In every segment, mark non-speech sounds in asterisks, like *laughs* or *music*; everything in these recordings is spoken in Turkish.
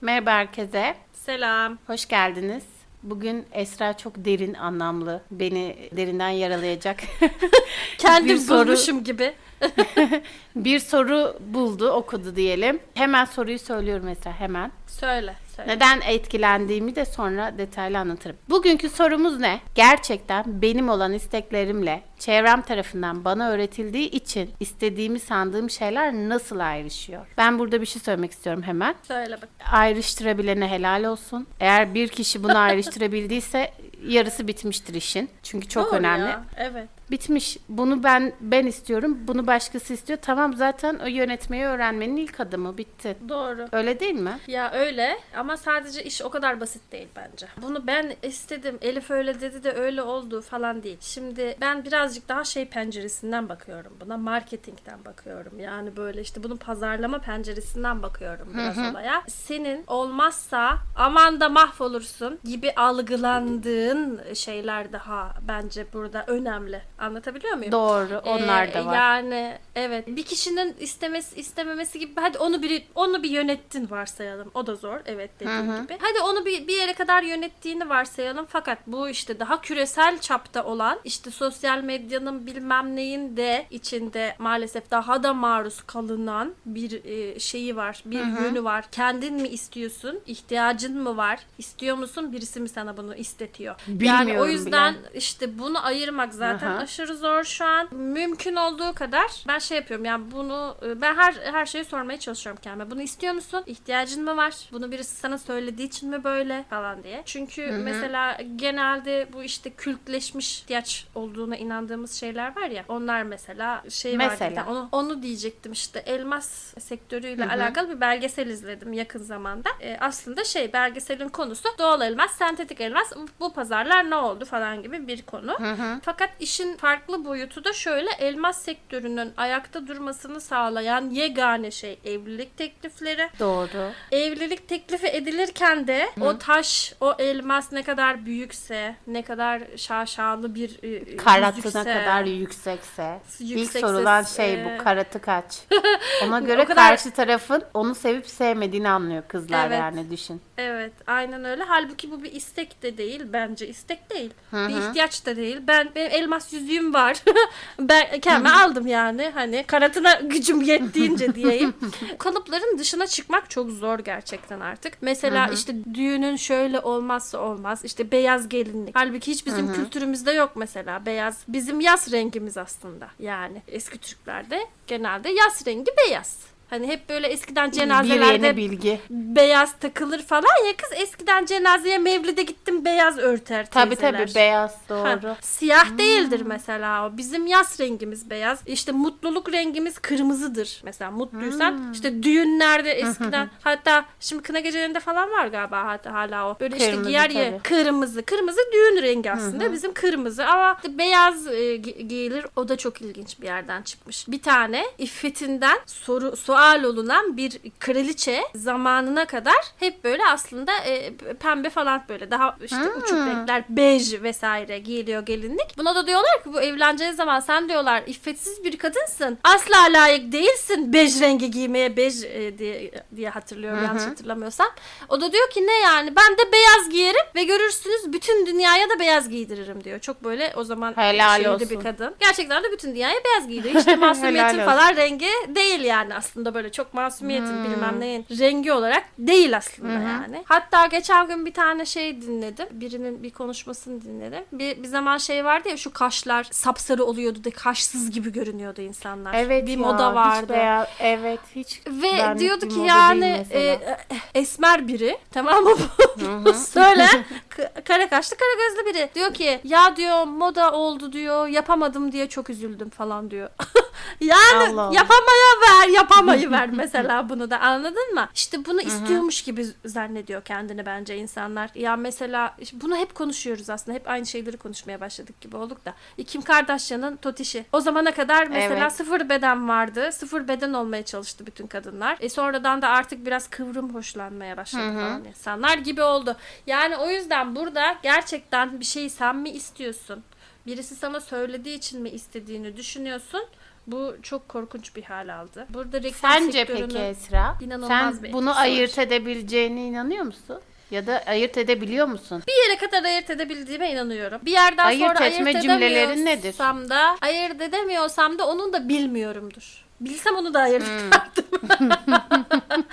Merhaba herkese. Selam. Hoş geldiniz. Bugün Esra çok derin anlamlı. Beni derinden yaralayacak. *laughs* Kendim soru- bulmuşum gibi. *laughs* bir soru buldu, okudu diyelim. Hemen soruyu söylüyorum Esra, hemen. Söyle. Söyle. Neden etkilendiğimi de sonra detaylı anlatırım. Bugünkü sorumuz ne? Gerçekten benim olan isteklerimle çevrem tarafından bana öğretildiği için istediğimi sandığım şeyler nasıl ayrışıyor? Ben burada bir şey söylemek istiyorum hemen. Söyle bak. ayrıştırabilene helal olsun. Eğer bir kişi bunu *laughs* ayrıştırabildiyse yarısı bitmiştir işin. Çünkü çok Doğru önemli. ya, Evet. Bitmiş. Bunu ben ben istiyorum. Bunu başkası istiyor. Tamam zaten o yönetmeyi öğrenmenin ilk adımı bitti. Doğru. Öyle değil mi? Ya öyle ama sadece iş o kadar basit değil bence. Bunu ben istedim, Elif öyle dedi de öyle oldu falan değil. Şimdi ben birazcık daha şey penceresinden bakıyorum buna. Marketingten bakıyorum. Yani böyle işte bunun pazarlama penceresinden bakıyorum biraz olaya. Senin olmazsa aman da mahvolursun gibi algılandığın şeyler daha bence burada önemli. Anlatabiliyor muyum? Doğru. Onlar da Ee, var. Yani evet bir kişinin istemesi istememesi gibi hadi onu bir onu bir yönettin varsayalım. O da zor evet dediğim gibi. Hadi onu bir, bir yere kadar yönettiğini varsayalım fakat bu işte daha küresel çapta olan işte sosyal medyanın bilmem neyin de içinde maalesef daha da maruz kalınan bir e, şeyi var. Bir yönü var. Kendin mi istiyorsun? İhtiyacın mı var? İstiyor musun? Birisi mi sana bunu istetiyor? Yani o Bilmiyorum yüzden bile. işte bunu ayırmak zaten Aha. aşırı zor şu an. Mümkün olduğu kadar ben şey yapıyorum yani bunu e, ben her her şeyi sormaya çalışıyorum kendime. Bunu istiyor musun? İhtiyacın mı var? Bunu birisi sana söylediği için mi böyle falan diye. Çünkü mesela genelde bu işte kültleşmiş ihtiyaç olduğuna inandığımız şeyler var ya. Onlar mesela şey var. Mesela? Onu onu diyecektim işte elmas sektörüyle alakalı bir belgesel izledim yakın zamanda. E, aslında şey belgeselin konusu doğal elmas, sentetik elmas bu pazarlar ne oldu falan gibi bir konu. Fakat işin farklı boyutu da şöyle elmas sektörünün ayakta durmasını sağlayan yegane şey evlilik teklifleri. Doğru. Evlilik teklifi edilirken de o taş, o elmas ne kadar büyükse, ne kadar şaşalı bir e, Karatına kadar yüksekse. İlk Yüksekse, sorulan şey e, bu. *laughs* Karatı kaç? Ona *laughs* göre kadar- karşı tarafın onu sevip sevmediğini anlıyor kızlar Evet. yani düşün. Evet, aynen öyle. Halbuki bu bir istek de değil bence. İstek değil. Bir ihtiyaç da değil. Ben benim elmas yüzüğüm var. *laughs* ben kendime aldım yani. Hani karatına gücüm yettiğince diyeyim. *laughs* Kalıpların dışına çıkmak çok zor gerçekten artık. Mesela işte düğünün şöyle olmazsa olmaz. İşte beyaz gelinlik. Halbuki hiç bizim kültürümüzde yok mesela beyaz. Bizim yaz rengimiz aslında. Yani eski Türklerde genelde yaz rengi beyaz. Hani hep böyle eskiden cenazelerde bilgi. beyaz takılır falan ya kız eskiden cenazeye mevlide gittim beyaz örter Tabii teyzeler. tabii beyaz Ha, doğru. siyah değildir mesela o. Bizim yaz rengimiz beyaz. İşte mutluluk rengimiz kırmızıdır. Mesela mutluysan işte düğünlerde eskiden hatta şimdi kına gecelerinde falan var galiba hatta hala o. Böyle işte Kırmızı giyer ya tabii. kırmızı. Kırmızı düğün rengi aslında. Bizim kırmızı ama işte beyaz e, gi- giyilir. O da çok ilginç bir yerden çıkmış. Bir tane iffetinden soru sual olunan bir kraliçe zamanına kadar hep böyle aslında e, pembe falan böyle daha işte uçuk renkler bej vesaire giyiliyor gelinlik. Buna da diyorlar ki bu evleneceğin zaman sen diyorlar iffetsiz bir kadınsın. Asla layık değilsin bej rengi giymeye bej e, diye, diye hatırlıyorum yanlış hatırlamıyorsam. O da diyor ki ne yani ben de beyaz giyerim ve görürsünüz bütün dünyaya da beyaz giydiririm diyor. Çok böyle o zaman Helal şeyli olsun. bir kadın. Gerçekten de bütün dünyaya beyaz giydiriyor. *laughs* De masumiyetin falan rengi değil yani aslında böyle çok masumiyetin bilmem neyin rengi olarak değil aslında yani. Hatta geçen gün bir tane şey dinledim. Birinin bir konuşmasını dinledim. Bir, bir zaman şey vardı ya şu kaşlar sapsarı oluyordu da kaşsız gibi görünüyordu insanlar. Evet bir ya, moda hiç vardı. beyaz- evet hiç Ve diyordu ki yani e, e, esmer biri tamam mı? *laughs* Söyle *laughs* kara kaşlı kara gözlü biri. Diyor ki ya diyor moda oldu diyor yapamadım diye çok üzüldüm falan diyor. *laughs* yani Allah yapamaya ver ver mesela *laughs* bunu da anladın mı? İşte bunu istiyormuş gibi zannediyor kendini bence insanlar. Ya mesela bunu hep konuşuyoruz aslında. Hep aynı şeyleri konuşmaya başladık gibi olduk da. E, Kim Kardashian'ın totişi. O zamana kadar mesela Evet. sıfır beden vardı. Sıfır beden olmaya çalıştı bütün kadınlar. E sonradan da artık biraz kıvrım hoşlanmaya başladı falan insanlar gibi oldu. Yani o yüzden burada gerçekten bir şeyi sen mi istiyorsun? Birisi sana söylediği için mi istediğini düşünüyorsun? Bu çok korkunç bir hal aldı. Burada reklam Sence peki Esra? Sen bir bunu ayırt edebileceğine inanıyor musun? Ya da ayırt edebiliyor musun? Bir yere kadar ayırt edebildiğime inanıyorum. Bir yerden Ayırt sonra etme ayırt cümlelerin nedir? edemiyorsam da ayırt edemiyorsam da onun da bilmiyorumdur. Bilsem onu da ayırt Hmm. ederdim. *laughs*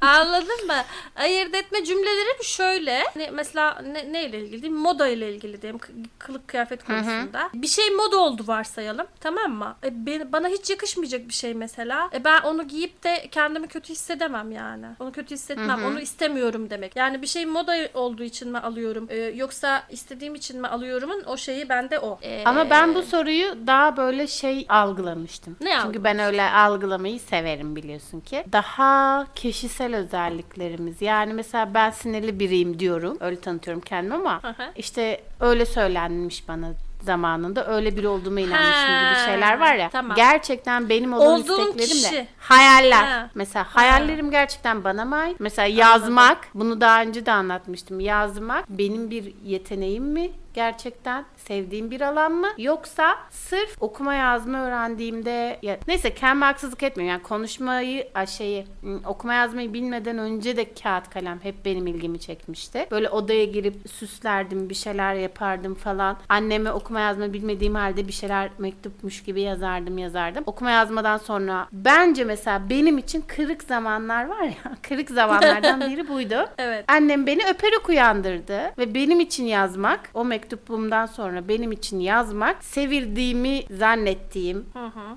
Anladın mı? Ayırt etme cümlelerim şöyle. Hani mesela ne, neyle ilgili diyeyim? Moda ile ilgili diyeyim. Kılık kıyafet konusunda. Bir şey moda oldu varsayalım. Tamam mı? E, be- bana hiç yakışmayacak bir şey mesela. E, ben onu giyip de kendimi kötü hissedemem yani. Onu kötü hissetmem. Onu istemiyorum demek. Yani bir şey moda olduğu için mi alıyorum? E, yoksa istediğim için mi alıyorumun o şeyi bende o. E, Ama ben bu soruyu daha böyle şey algılamıştım. Ne Çünkü ben öyle algılamayı severim biliyorsun ki. Daha kişisel özelliklerimiz. Yani mesela ben sinirli biriyim diyorum. Öyle tanıtıyorum kendimi ama işte öyle söylenmiş bana zamanında öyle biri olduğuma inanmışım Ha, gibi şeyler var ya. tamam. Gerçekten benim olan Olduğun isteklerim de kişi. Hayaller. Ha. Mesela hayallerim gerçekten bana mı ait? Mesela yazmak, bunu daha önce de anlatmıştım. Yazmak benim bir yeteneğim mi? Gerçekten sevdiğim bir alan mı? Yoksa sırf okuma yazma öğrendiğimde ya, neyse kendime haksızlık etmiyorum. Yani konuşmayı şeyi ım, okuma yazmayı bilmeden önce de kağıt kalem hep benim ilgimi çekmişti. Böyle odaya girip süslerdim, bir şeyler yapardım falan. Anneme okuma yazma bilmediğim halde bir şeyler mektupmuş gibi yazardım, yazardım. Okuma yazmadan sonra bence mesela benim için kırık zamanlar var ya. *laughs* Kırık zamanlardan biri buydu. *laughs* Evet. Annem beni öperek uyandırdı ve benim için yazmak, o mektubumdan sonra benim için yazmak, sevildiğimi zannettiğim,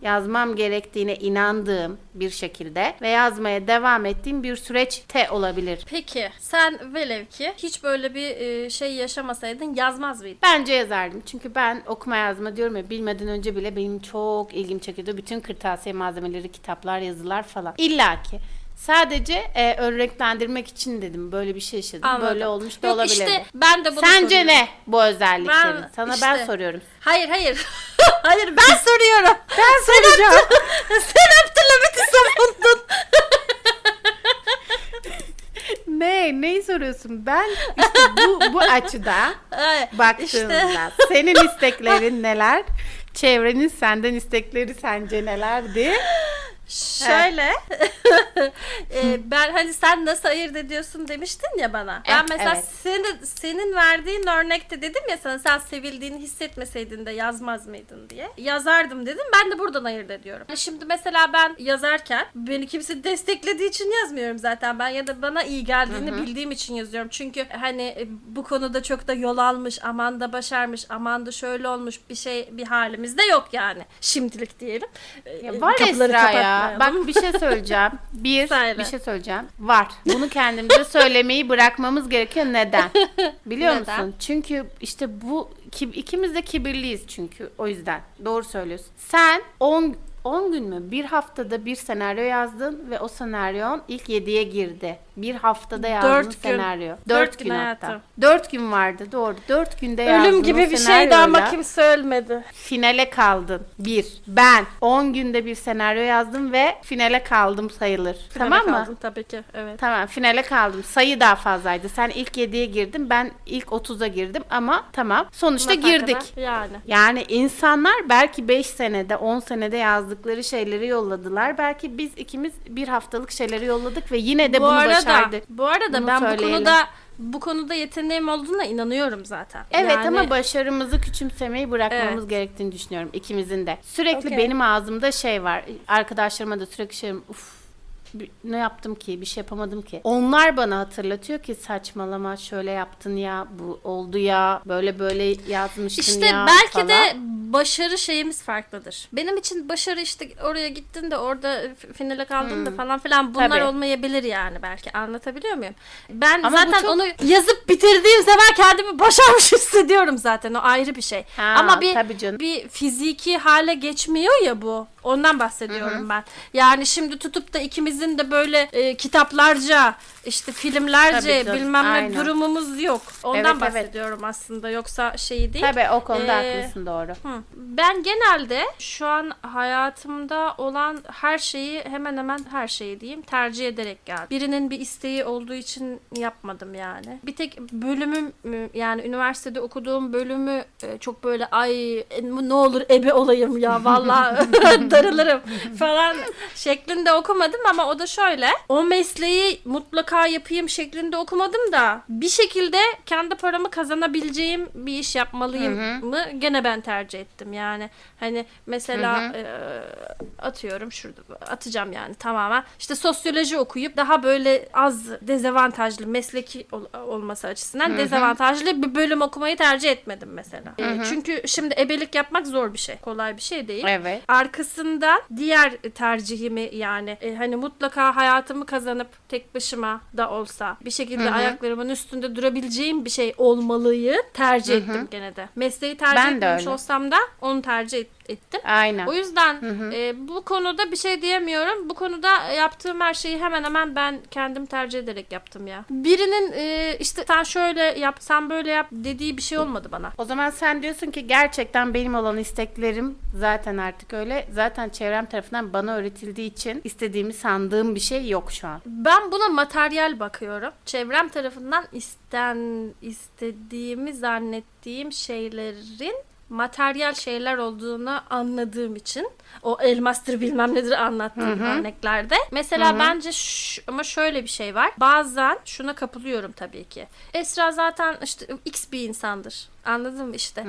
yazmam gerektiğine inandığım bir şekilde ve yazmaya devam ettiğim bir süreçte olabilir. Peki sen velev ki hiç böyle bir e, şey yaşamasaydın yazmaz mıydın? Bence yazardım. Çünkü ben okuma yazma diyorum ya bilmeden önce bile benim çok ilgim çekiyordu. Bütün kırtasiye malzemeleri, kitaplar, yazılar falan. İlla ki. Sadece e, ön renklendirmek için dedim. Böyle bir şey yaşadım. Anladım. Böyle olmuş da Yok olabilir. işte ben de bunu Sence soruyorum. ne bu özelliklerin? Ben Sana işte- ben soruyorum. Hayır hayır. *laughs* hayır ben soruyorum. *laughs* Ben soracağım. *laughs* Sen Abdülhamit'i savundun. ne? Neyi soruyorsun? Ben işte bu, bu açıda baktığımda senin isteklerin neler? Çevrenin senden istekleri sence nelerdi? Şöyle. *laughs* e, ben hani sen nasıl ayırt ediyorsun demiştin ya bana. Ben Evet, mesela evet. senin, senin verdiğin örnekte dedim ya sana sen sevildiğini hissetmeseydin de yazmaz mıydın diye. Yazardım dedim. Ben de buradan ayırt ediyorum. Şimdi mesela ben yazarken beni kimse desteklediği için yazmıyorum zaten. Ben ya da bana iyi geldiğini bildiğim için yazıyorum. Çünkü hani e, bu konuda çok da yol almış, aman da başarmış, aman da şöyle olmuş bir şey bir halimiz de yok yani. Şimdilik diyelim. Ya E, var kapıları Esra ya. Kapatmayalım. Bak bir şey söyleyeceğim. *laughs* Bir, Söyle. bir şey söyleyeceğim. Var. Bunu kendimize söylemeyi bırakmamız gerekiyor. Neden? Biliyor Neden? musun? Çünkü işte bu ki- ikimiz de kibirliyiz çünkü o yüzden. Doğru söylüyorsun. Sen 10 10 gün mü? Bir haftada bir senaryo yazdın ve o senaryon ilk 7'ye girdi. Bir haftada yazdığın Dört gün. senaryo. Dört 4 gün gün hatta. hayatım. 4 gün vardı doğru. 4 günde yazdın Ölüm o gibi bir şeydi ama senaryoyla kimse ölmedi. finale kaldın. Bir. Ben 10 günde bir senaryo yazdım ve finale kaldım sayılır. tamam mı? Kaldım tabii ki. Evet. Tamam finale kaldım. Sayı daha fazlaydı. Sen ilk 7'ye girdin. Ben ilk 30'a girdim ama tamam. Sonuçta Buna girdik. kadar Yani. Yani insanlar belki 5 senede 10 senede yazdıkları şeyleri yolladılar. Belki biz ikimiz bir haftalık şeyleri yolladık ve yine de bu bunu arada, başardık. bu arada Bunu ben bu söyleyelim. konuda bu konuda yeteneğim olduğuna inanıyorum zaten. Evet Yani- ama başarımızı küçümsemeyi bırakmamız Evet. gerektiğini düşünüyorum ikimizin de. Sürekli Okey. benim ağzımda şey var. Arkadaşlarıma da sürekli şey uf ne yaptım ki bir şey yapamadım ki. Onlar bana hatırlatıyor ki saçmalama şöyle yaptın ya bu oldu ya böyle böyle yazmıştın İşte ya belki falan. de başarı şeyimiz farklıdır. Benim için başarı işte oraya gittin de orada finale kaldın da falan filan bunlar Hmm. Tabii. olmayabilir yani belki anlatabiliyor muyum? Ben Ama zaten çok- onu yazıp bitirdiğim zaman kendimi başarmış *laughs* hissediyorum zaten o ayrı bir şey. Ha, Ama bir tabii canım. bir fiziki hale geçmiyor ya bu. Ondan bahsediyorum ben. Yani şimdi tutup da ikimizin de böyle e, kitaplarca işte filmlerce Tabii bilmem ne aynen. durumumuz yok. Ondan Evet, evet. bahsediyorum aslında yoksa şey değil. Tabii o konuda Ee, haklısın doğru. Hı. Ben genelde şu an hayatımda olan her şeyi hemen hemen her şeyi diyeyim tercih ederek geldim. Birinin bir isteği olduğu için yapmadım yani. Bir tek bölümüm mü- yani üniversitede okuduğum bölümü e, çok böyle ay e, ne olur ebe olayım ya vallahi *laughs* darılırım falan şeklinde okumadım ama o da şöyle o mesleği mutlaka yapayım şeklinde okumadım da bir şekilde kendi paramı kazanabileceğim bir iş yapmalıyım mı gene ben tercih ettim yani hani mesela e, atıyorum şurada atacağım yani tamamen işte sosyoloji okuyup daha böyle az dezavantajlı mesleki ol- olması açısından dezavantajlı bir bölüm okumayı tercih etmedim mesela. E, çünkü şimdi ebelik yapmak zor bir şey. Kolay bir şey değil. Evet. Arkasından diğer tercihimi yani e, hani mutlaka hayatımı kazanıp tek başıma da olsa bir şekilde ayaklarımın üstünde durabileceğim bir şey olmalıyı tercih ettim gene de. Mesleği tercih Ben etmemiş olsam da onu tercih et- ettim. Aynen. O yüzden e, bu konuda bir şey diyemiyorum. Bu konuda yaptığım her şeyi hemen hemen ben kendim tercih ederek yaptım ya. Birinin e, işte sen şöyle yap, sen böyle yap dediği bir şey olmadı bana. O zaman sen diyorsun ki gerçekten benim olan isteklerim zaten artık öyle. Zaten çevrem tarafından bana öğretildiği için istediğimi sandığım bir şey yok şu an. Ben buna materyal bakıyorum. Çevrem tarafından isten istediğimi zannettiğim şeylerin materyal şeyler olduğunu anladığım için o elmastır bilmem nedir anlattığım örneklerde. Mesela bence ş- ama şöyle bir şey var. Bazen şuna kapılıyorum tabii ki. Esra zaten işte X bir insandır. Anladın mı işte?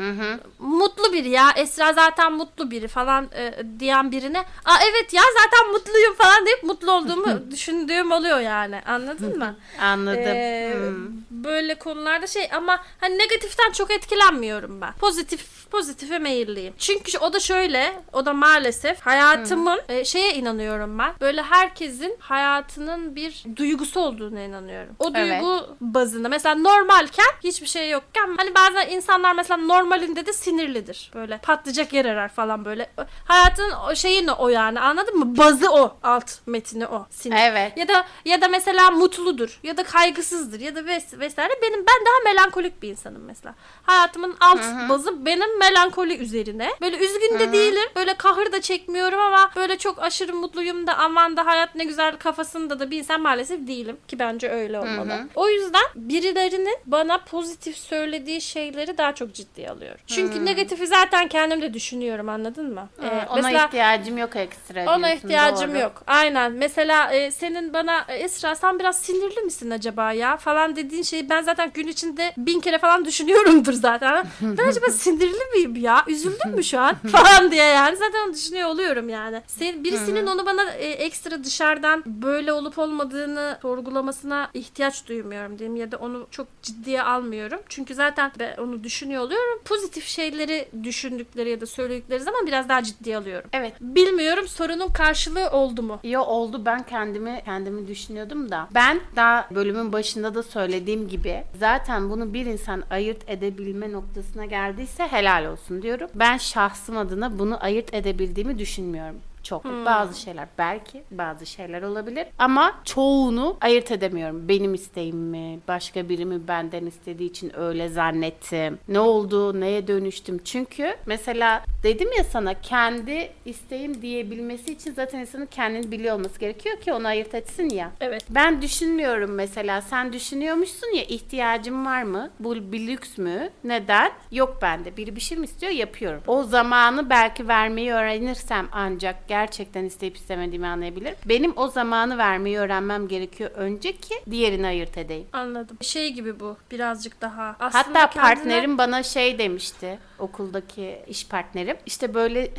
Mutlu biri ya. Esra zaten mutlu biri falan e, diyen birine Aa evet ya zaten mutluyum falan deyip mutlu olduğumu *laughs* düşündüğüm oluyor yani. Anladın mı? Anladım. Ee, Hmm. Böyle konularda şey ama hani negatiften çok etkilenmiyorum ben. Pozitif pozitife meyilliyim. Çünkü o da şöyle, o da maalesef hayatımın e, şeye inanıyorum ben. Böyle herkesin hayatının bir duygusu olduğuna inanıyorum. O Evet. duygu bazında mesela normalken hiçbir şey yokken hani bazen insanlar mesela normalinde de sinirlidir. Böyle patlayacak yer arar falan böyle. Hayatın o şeyi ne o yani anladın mı? Bazı o. Alt metini o. Sinir. Evet. Ya da ya da mesela mutludur ya da kaygısızdır ya da ves- vesaire. Benim ben daha melankolik bir insanım mesela. Hayatımın alt bazı benim melankoli üzerine. Böyle üzgün de değilim. Böyle kahır da çekmiyorum ama böyle çok aşırı mutluyum da aman da hayat ne güzel kafasında da bir insan maalesef değilim ki bence öyle olmalı. O yüzden birilerinin bana pozitif söylediği şeyleri daha çok ciddiye alıyorum. Çünkü negatifi zaten kendim de düşünüyorum anladın mı? Ee, Ona mesela- ihtiyacım yok ekstra ona ihtiyacım doğru. yok. Aynen. Mesela e, senin bana e, Esra sen biraz sinirli misin acaba ya falan dediğin şeyi ben zaten gün içinde bin kere falan düşünüyorumdur zaten. *laughs* Ben acaba sinirli miyim ya? Üzüldün mü şu an? *laughs* falan diye yani. Zaten onu düşünüyor oluyorum yani. Sen, birisinin onu bana e, ekstra dışarıdan böyle olup olmadığını sorgulamasına ihtiyaç duymuyorum diyeyim ya da onu çok ciddiye almıyorum. Çünkü zaten ben onu düşünüyor oluyorum. Pozitif şeyleri düşündükleri ya da söyledikleri zaman biraz daha ciddiye alıyorum. Evet. Bilmiyorum sorunun karşılığı oldu mu? Yo oldu ben kendimi kendimi düşünüyordum da. Ben daha bölümün başında da söylediğim gibi zaten bunu bir insan ayırt edebilme noktasına geldiyse helal olsun diyorum. Ben şahsım adına bunu ayırt edebildiğimi düşünmüyorum. Çok. Bazı şeyler belki bazı şeyler olabilir ama çoğunu ayırt edemiyorum. Benim isteğim mi? Başka biri mi benden istediği için öyle zannettim? Ne oldu? Neye dönüştüm? Çünkü mesela dedim ya sana kendi isteğim diyebilmesi için zaten insanın kendini biliyor olması gerekiyor ki onu ayırt etsin ya. Evet. Ben düşünmüyorum mesela. Sen düşünüyormuşsun ya ihtiyacım var mı? Bu bir lüks mü? Neden? Yok bende. Biri bir şey mi istiyor? Yapıyorum. O zamanı belki vermeyi öğrenirsem ancak gerçekten isteyip istemediğimi anlayabilir. Benim o zamanı vermeyi öğrenmem gerekiyor önce ki diğerini ayırt edeyim. Anladım. Şey gibi bu birazcık daha. Aslında Hatta kendine- partnerim bana şey demişti okuldaki iş partnerim. İşte böyle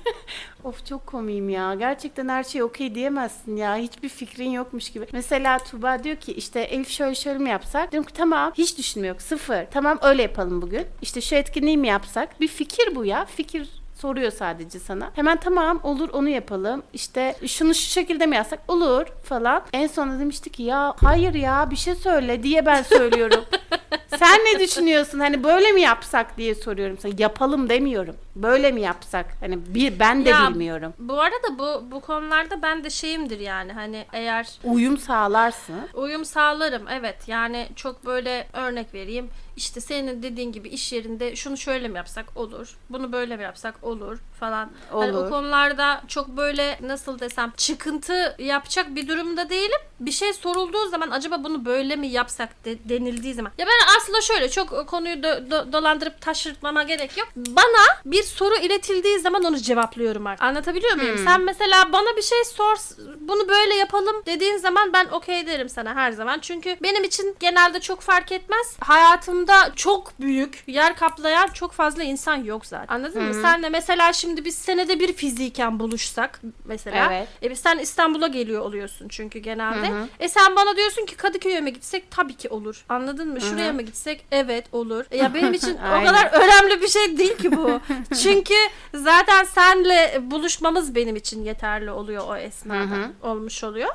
*laughs* of çok komiyim ya. Gerçekten her şey okey diyemezsin ya. Hiçbir fikrin yokmuş gibi. Mesela Tuba diyor ki işte Elif şöyle şöyle mi yapsak? Diyorum ki tamam hiç düşünme yok sıfır. Tamam öyle yapalım bugün. İşte şu etkinliği mi yapsak? Bir fikir bu ya. Fikir soruyor sadece sana. Hemen tamam olur onu yapalım. İşte şunu şu şekilde mi yapsak? Olur falan. En sonunda demişti ki ya hayır ya bir şey söyle diye ben söylüyorum. *laughs* Sen ne düşünüyorsun? Hani böyle mi yapsak diye soruyorum sana. Yapalım demiyorum. Böyle mi yapsak? Hani bir ben de Ya, bilmiyorum. Bu arada bu bu konularda ben de şeyimdir yani hani eğer Uyum sağlarsın. uyum sağlarım evet yani çok böyle örnek vereyim işte senin dediğin gibi iş yerinde şunu şöyle mi yapsak olur bunu böyle mi yapsak olur falan Hani o Olur. konularda çok böyle nasıl desem çıkıntı yapacak bir durumda değilim bir şey sorulduğu zaman acaba bunu böyle mi yapsak de- denildiği zaman. Ya ben aslında şöyle çok konuyu do- do- dolandırıp taşırtmama gerek yok. Bana bir soru iletildiği zaman onu cevaplıyorum artık. Anlatabiliyor muyum? Sen mesela bana bir şey sor bunu böyle yapalım dediğin zaman ben okey derim sana her zaman. Çünkü benim için genelde çok fark etmez. Hayatımda çok büyük yer kaplayan çok fazla insan yok zaten. Anladın mı? Senle mesela şimdi biz senede bir fiziken buluşsak mesela Evet. e sen İstanbul'a geliyor oluyorsun çünkü genelde. E sen bana diyorsun ki Kadıköy'e mi gitsek? Tabii ki olur. Anladın mı? Şuraya mı gitsek? Evet olur. E ya benim *laughs* için o kadar önemli bir şey değil ki bu. *laughs* çünkü zaten senle buluşmamız benim için yeterli oluyor o esnada. Olmuş oluyor.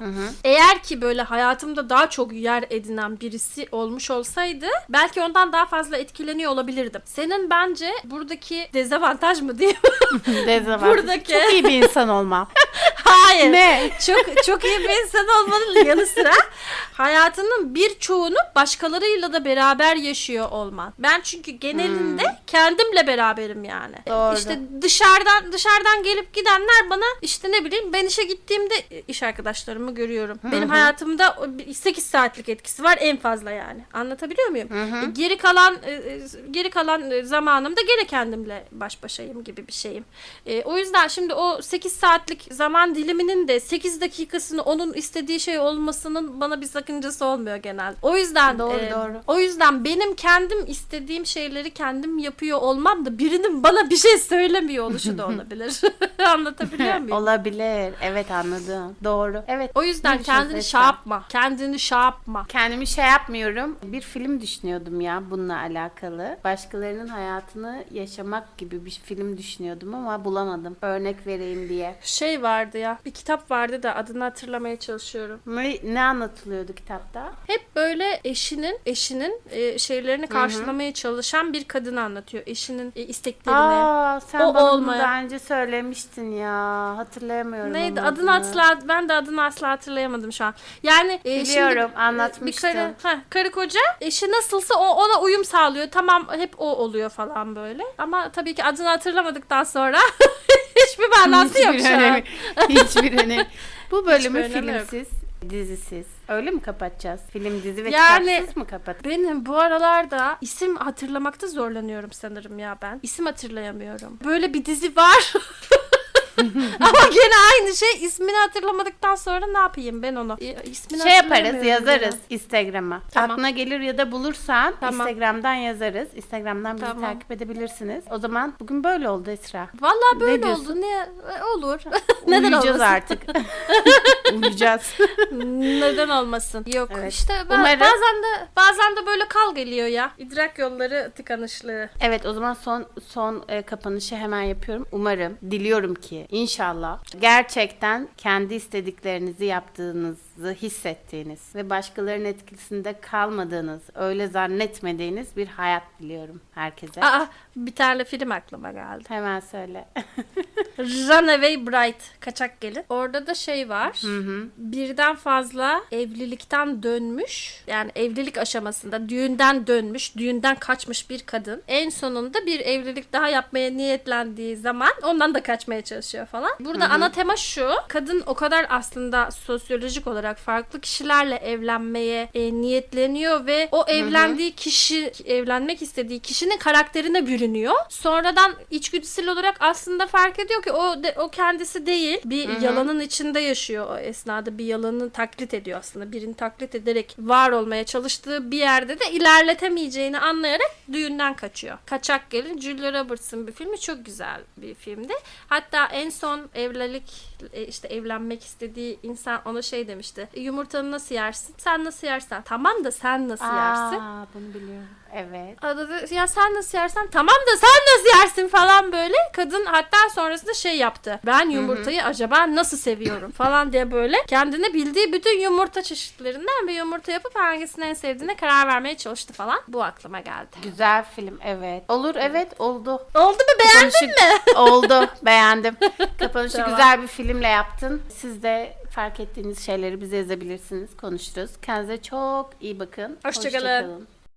Eğer ki böyle hayatımda daha çok yer edinen birisi olmuş olsaydı belki ondan daha fazla etkileniyor olabilirdim. Senin bence buradaki dezavantaj mı diyeyim? *laughs* Dezavantaj. Buradaki- Çok iyi bir insan olmam. Hayır. ne? çok çok iyi bir insan olmanın yanı sıra hayatının birçoğunu başkalarıyla da beraber yaşıyor olman. Ben çünkü genelinde kendimle beraberim yani. Doğru. İşte dışarıdan dışarıdan gelip gidenler bana işte ne bileyim ben işe gittiğimde iş arkadaşlarımı görüyorum. Benim hayatımda 8 saatlik etkisi var en fazla yani. Anlatabiliyor muyum? E, Geri kalan e, e, geri kalan e, zamanımda gene kendimle baş başayım gibi bir şeyim. E, o yüzden şimdi o 8 saatlik zaman diliminin de 8 dakikasını onun istediği şey olmasının bana bir sakıncası olmuyor genelde. O yüzden e, Doğru, doğru. o yüzden benim kendim istediğim şeyleri kendim yapıyor olmam da birinin bana bir şey söylemiyor oluşu da *laughs* olabilir. *laughs* Anlatabiliyor muyum? Olabilir. Evet anladım. Doğru. Evet. O yüzden Ne kendini şey yapma. Kendini şey yapma. Kendimi şey yapmıyorum. Bir film düşünüyordum ya bununla alakalı. Başkalarının hayatını yaşamak gibi bir film düşünüyordum ama bulamadım. Örnek vereyim diye. Şey vardı ya. Bir kitap vardı da adını hatırlamaya çalışıyorum. Ne, ne anlatılıyordu kitapta? Hep böyle eşinin eşinin e, şeylerini karşılamaya çalışan bir kadını anlatıyor. Eşinin e, isteklerini. Aa sen O bana bunu daha önce söylemiştin ya. Hatırlayamıyorum. Neydi? onun Adını asla ben de adını asla hatırlayamadım şu an. Yani e, Biliyorum, şimdi, e, anlatmıştın. Bir karı, heh, karı koca eşi nasılsa o ona uyum sağlıyor. Tamam hep o oluyor falan böyle. Ama tabii ki adını hatırlamadıktan sonra *laughs* hiçbir manası yok Hiçbir şu an. önemi. Hiçbir önemi. Bu bölümü önemi yok. filmsiz, dizisiz. Öyle mi kapatacağız? Film, dizi ve Yani- kitapsız mı kapat? Benim bu aralarda isim hatırlamakta zorlanıyorum sanırım ya ben. İsim hatırlayamıyorum. Böyle bir dizi var. *laughs* *laughs* Ama gene aynı şey. İsmini hatırlamadıktan sonra ne yapayım ben onu? E, İsmini Şey yaparız, yazarız ya. Instagram'a. Tamam. Aklına gelir ya da bulursan Tamam. Instagram'dan yazarız. Instagram'dan bizi Tamam. takip edebilirsiniz. O zaman bugün böyle oldu Esra. Vallahi Ne böyle diyorsun? oldu. Ne e, olur. *laughs* *laughs* Neden Uyuyacağız olmasın? artık. Uyuyacağız. Neden olmasın? Yok Evet. işte ba- Umarım- bazen de bazen de böyle kal geliyor ya. İdrak yolları tıkanışlığı. Evet o zaman son son e, kapanışı hemen yapıyorum. Umarım, diliyorum ki inşallah. Gerçekten kendi istediklerinizi yaptığınızı hissettiğiniz ve başkalarının etkisinde kalmadığınız, öyle zannetmediğiniz bir hayat diliyorum herkese. Aa bir tane film aklıma geldi. Hemen söyle. *laughs* Runaway Bride kaçak gelin. Orada da şey var. Birden fazla evlilikten dönmüş. Yani evlilik aşamasında düğünden dönmüş, düğünden kaçmış bir kadın. En sonunda bir evlilik daha yapmaya niyetlendiği zaman ondan da kaçmaya çalışıyor falan. Burada ana tema şu. Kadın o kadar aslında sosyolojik olarak farklı kişilerle evlenmeye e, niyetleniyor ve o evlendiği kişi evlenmek istediği kişinin karakterine bürünüyor. Sonradan içgüdüsel olarak aslında fark ediyor ki o de- o kendisi değil. Bir yalanın içinde yaşıyor o esnada. Bir yalanı taklit ediyor aslında. Birini taklit ederek var olmaya çalıştığı bir yerde de ilerletemeyeceğini anlayarak düğünden kaçıyor. Kaçak Gelin Julia Roberts'ın bir filmi çok güzel bir filmdi. Hatta en son evlilik işte evlenmek istediği insan ona şey demişti. Yumurtanı nasıl yersin? Sen nasıl yersen. Tamam da sen nasıl yersin? Aa, bunu biliyorum. Evet. Ada da, ya sen nasıl yersen tamam da sen nasıl yersin falan böyle. Kadın hatta sonrasında şey yaptı. Ben yumurtayı acaba nasıl seviyorum falan diye böyle kendine bildiği bütün yumurta çeşitlerinden bir yumurta yapıp hangisini en sevdiğine karar vermeye çalıştı falan. Bu aklıma geldi. Güzel film evet. Olur evet oldu. Oldu mu beğendin Kapanışı- *laughs* Oldu beğendim. Kapanışı Tamam. güzel bir filmle yaptın. Siz de fark ettiğiniz şeyleri bize yazabilirsiniz. Konuşuruz. Kendinize çok iyi bakın. Hoşça kalın. Hoşça kalın.